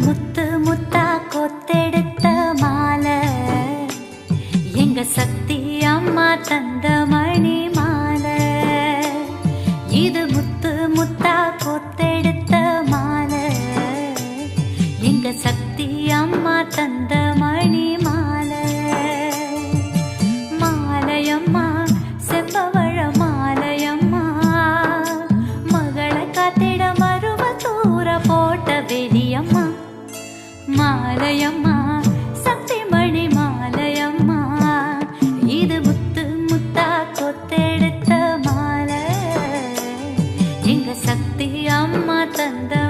முத்து முத்தா கொத்தெடுத்த மாலை. எங்க சக்தி அம்மா தந்த மணி மாலை. இது முத்து முத்தா கொத்தெடுத்த மாலை. எங்க சக்தி அம்மா தந்த மணி மாலை. மாலையம்மா செம்பவழ மாலையம்மா. மகளை காத்திட மருவ தூர போட்ட வெளியம்மா. மாலையம்மா சத்தி மணி மாலையம்மா. இது முத்து முத்தா கொத்தெடுத்த மாலை. எங்க சக்தி அம்மா தந்த